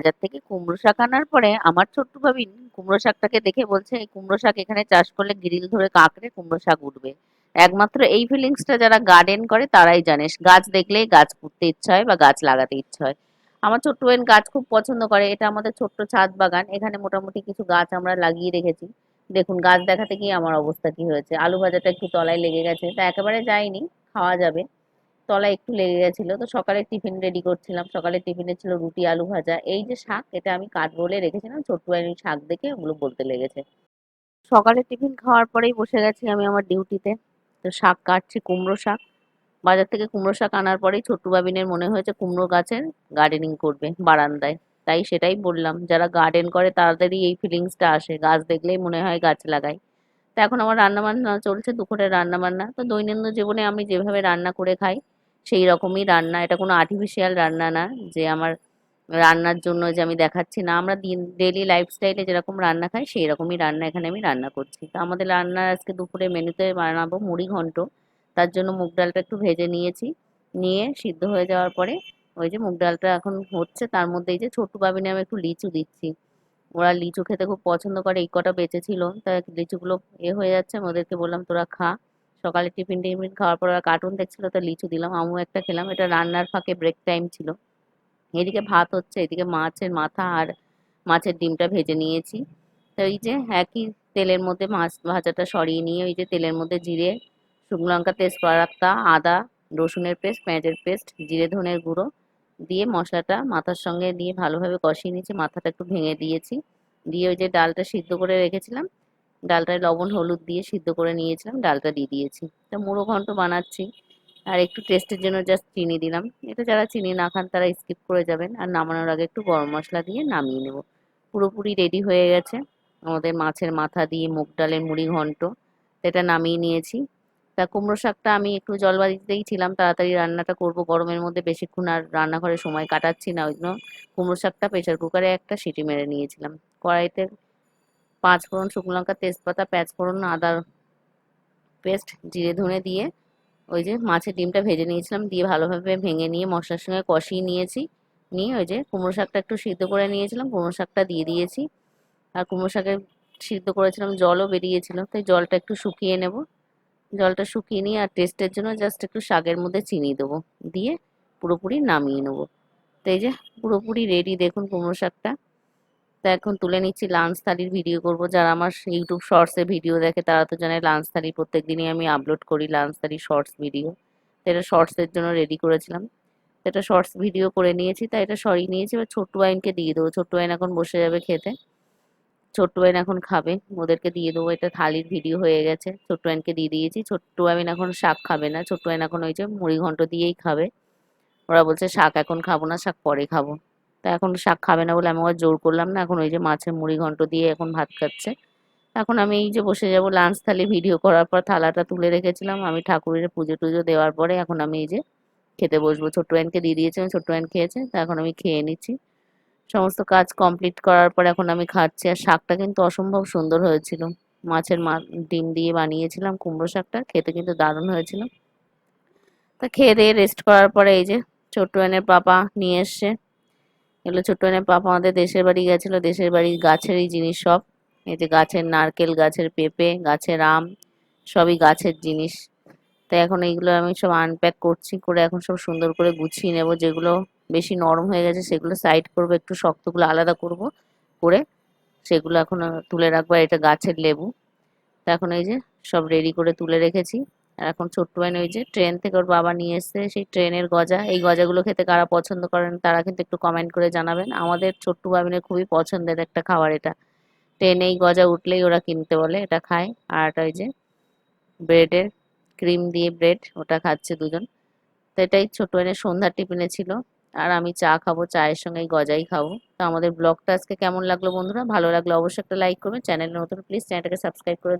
বাজার থেকে কুমড়ো শাক আনার পরে আমার ছোট্ট ভাবিন কুমড়ো শাকটাকে দেখে বলছে, এই কুমড়ো শাক এখানে চাষ করলে গ্রিল ধরে কাঁকড়ে কুমড়ো শাক উঠবে। একমাত্র এই ফিলিংসটা যারা গার্ডেন করে তারাই জানে। গাছ দেখলেই গাছ পুঁততে ইচ্ছা হয় বা গাছ লাগাতে ইচ্ছা হয়। আমার ছোট্ট বোন গাছ খুব পছন্দ করে। এটা আমাদের ছোট্ট ছাদ বাগান। এখানে মোটামুটি কিছু গাছ আমরা লাগিয়ে রেখেছি। দেখুন, গাছ দেখাতে গিয়ে আমার অবস্থা কি হয়েছে? আলু ভাজাটা একটু তলায় লেগে গেছে। তা একেবারে যায়নি, খাওয়া যাবে। তলায় একটু লেগে গেছিল, তো সকালে টিফিন রেডি করছিলাম। সকালে টিফিনে ছিল রুটি, আলু ভাজা। এই যে শাক, এটা আমি কাটবো বলে রেখেছিলাম, ছোট্ট ভাই শাক দেখে ওগুলো বলতে লেগেছে। সকালে টিফিন খাওয়ার পরেই বসে গেছি আমি আমার ডিউটিতে। তো শাক কাটছি, কুমড়ো শাক। বাজার থেকে কুমড়ো শাক আনার পরেই ছোট্টু বাবিনের মনে হয়েছে কুমড়ো গাছের গার্ডেনিং করবে বারান্দায়। তাই সেটাই বললাম, যারা গার্ডেন করে তাদেরই এই ফিলিংসটা আসে। গাছ দেখলেই মনে হয় গাছ লাগাই। তো এখন আমার রান্নাবান্না চলছে দুপুরের রান্নাবান্না। তো দৈনন্দিন জীবনে আমি যেভাবে রান্না করে খাই সেই রকমই রান্না। এটা কোনো আর্টিফিশিয়াল রান্না না যে আমার রান্নার জন্য যে আমি দেখাচ্ছি না। আমরা দিন ডেলি লাইফস্টাইলে যেরকম রান্না খাই, সেই রকমই রান্না এখানে আমি রান্না করছি। তো আমাদের রান্না আজকে দুপুরে মেনুতে বানাবো মুড়ি ঘন্ট। তার জন্য মুগ ডালটা একটু ভেজে নিয়েছি। নিয়ে সিদ্ধ হয়ে যাওয়ার পরে ওই যে মুগ ডালটা এখন হচ্ছে, তার মধ্যে এই যে ছোট্টু বাবিনে আমি একটু লিচু দিচ্ছি। ওরা লিচু খেতে খুব পছন্দ করে, এই কটা বেঁচে ছিল তাই লিচুগুলো এ হয়ে যাচ্ছে, আমি ওদেরকে বললাম, তোরা খা। সকালে টিফিন টিফিন খাওয়ার পর কার্টুন দেখছিল, তো লিচু দিলাম আমু একটা খেলাম। এটা রান্নার ফাঁকে ব্রেক টাইম ছিল। এদিকে ভাত হচ্ছে, এদিকে মাছের মাথা আর মাছের ডিমটা ভেজে নিয়েছি। তো এই যে একই তেলের মধ্যে মাছ ভাজাটা সরিয়ে নিয়ে, ওই যে তেলের মধ্যে জিরে, শুকনো লঙ্কা, তেজপাতা, আদা, রসুনের পেস্ট, পেঁয়াজের পেস্ট, জিরে, ধনের গুঁড়ো দিয়ে মশলাটা মাথার সঙ্গে দিয়ে ভালোভাবে কষিয়ে নিয়েছি। মাথাটা একটু ভেঙে দিয়েছি। দিয়ে ওই যে ডালটা সিদ্ধ করে রেখেছিলাম ডালটায় লবণ, হলুদ দিয়ে সিদ্ধ করে নিয়েছিলাম, ডালটা দিয়ে দিয়েছি। তা মুড়ো ঘন্ট বানাচ্ছি, আর একটু টেস্টের জন্য জাস্ট চিনি দিলাম। এটা যারা চিনি না খান তারা স্কিপ করে যাবেন, আর নামানোর আগে একটু গরম মশলা দিয়ে নামিয়ে নেব। পুরোপুরি রেডি হয়ে গেছে। আমাদের মাছের মাথা দিয়ে মুগ ডালের মুড়ি ঘন্ট এটা নামিয়ে নিয়েছি। তা কুমড়ো শাকটা আমি একটু জল জলবাড়িতেই ছিলাম, তাড়াতাড়ি রান্নাটা করব। গরমের মধ্যে বেশিক্ষণ আর রান্নাঘরে সময় কাটাচ্ছি না, ওই জন্য কুমড়ো শাকটা প্রেশার কুকারে একটা সিটি মেরে নিয়েছিলাম। কড়াইতে পাঁচ ফোড়ন শুকনো লঙ্কা, তেজপাতা, পেঁয়াজ ফোড়ন আদার পেস্ট, জিরে ধনে দিয়ে ওই যে মাছের ডিমটা ভেজে নিয়েছিলাম, দিয়ে ভালোভাবে ভেঙে নিয়ে মশলার সঙ্গে কষিয়ে নিয়েছি। নিয়ে ওই যে কুমড়ো শাকটা একটু সিদ্ধ করে নিয়েছিলাম, কুমড়ো শাকটা দিয়ে দিয়েছি। আর কুমড়ো শাকের সিদ্ধ করেছিলাম, জলও বেরিয়েছিল, তাই জলটা একটু শুকিয়ে নেব। জলটা শুকিয়ে নিয়ে আর টেস্টের জন্য জাস্ট একটু শাকের মধ্যে চিনি দেবো, দিয়ে পুরোপুরি নামিয়ে নেব। তো এই যে পুরোপুরি রেডি দেখুন কুমড়ো শাকটা। তা এখন তুলে নিচ্ছি লাঞ্চ থালির ভিডিও করব। যারা আমার ইউটিউব শর্টসে ভিডিও দেখে, তারা তো জানে লাঞ্চ থালি প্রত্যেক দিনই আমি আপলোড করি লাঞ্চ থালি শর্টস ভিডিও তো এটা শর্টসের জন্য রেডি করেছিলাম। এটা শর্টস ভিডিও করে নিয়েছি, তাই এটা সরিয়ে নিয়েছি। এবার ছোট্টু আইনকে দিয়ে দেবো। ছোট্টু আইন এখন বসে যাবে খেতে। ছোট্টু আইন এখন খাবে। ওদেরকে দিয়ে দেবো। এটা থালির ভিডিও হয়ে গেছে। ছোট্টু আইনকে দিয়ে দিয়েছি। ছোট্টু আইন এখন শাক খাবে না। ছোট্টু আইন এখন ওই যে মুড়ি ঘন্ট দিয়েই খাবে। ওরা বলছে শাক এখন খাব না, শাক পরে খাব। তা এখন শাক খাবে না বলে আমি আবার জোর করলাম না। এখন ওই যে মাছের মুড়ি ঘন্ট দিয়ে এখন ভাত খাচ্ছে। এখন আমি এই যে বসে যাব লাঞ্চ থালি ভিডিও করার পর থালাটা তুলে রেখেছিলাম। আমি ঠাকুরের পুজো টুজো দেওয়ার পরে এখন আমি এই যে খেতে বসবো। ছোট্ট আইনকে দিয়ে দিয়েছি আমি ছোট্ট আইন খেয়েছে, তা এখন আমি খেয়ে নিচ্ছি। সমস্ত কাজ কমপ্লিট করার পর এখন আমি খাচ্ছি। আর শাকটা কিন্তু অসম্ভব সুন্দর হয়েছিল। মাছের মা, ডিম দিয়ে বানিয়েছিলাম কুমড়ো শাকটা, খেতে কিন্তু দারুণ হয়েছিল। তা খেয়ে দিয়ে রেস্ট করার পরে এই যে ছোট্ট আইনের পাপা নিয়ে এসছে। এগুলো ছোট্ট এনে পাপা আমাদের দেশের বাড়ি গেছিল, দেশের বাড়ির গাছেরই জিনিস সব। এই যে গাছের নারকেল, গাছের পেঁপে, গাছের আম, সবই গাছের জিনিস। তাই এখন এইগুলো আমি সব আনপ্যাক করছি, করে এখন সব সুন্দর করে গুছিয়ে নেব। যেগুলো বেশি নরম হয়ে গেছে সেগুলো সাইড করব, একটু শক্তগুলো আলাদা করব, করে সেগুলো এখন তুলে রাখব। এটা গাছের লেবু। তা এখন এই যে সব রেডি করে তুলে রেখেছি। এখন ছোট্ট বাইন ওই যে ট্রেন থেকে ওর বাবা নিয়ে এসছে, সেই ট্রেনের গজা। এই গজাগুলো খেতে কারা পছন্দ করেন তারা কিন্তু একটু কমেন্ট করে জানাবেন। আমাদের ছোট্ট বাবিনের খুবই পছন্দের একটা খাবার এটা। ট্রেনে এই গজা উঠলেই ওরা কিনতে বলে, এটা খায়। আর এটা ওই যে ব্রেডের ক্রিম দিয়ে ব্রেড ওটা খাচ্ছে দুজন। তো এটাই ছোট বাইনের সন্ধ্যার টিফিনে ছিল। আর আমি চা খাব, চায়ের সঙ্গে গজাই খাব। তো আমাদের ব্লগটা আজকে কেমন লাগল বন্ধুরা? ভালো লাগল অবশ্যই একটা লাইক করবেন। চ্যানেলের নতুন প্লিজ চ্যানেলটাকে সাবস্ক্রাইব করে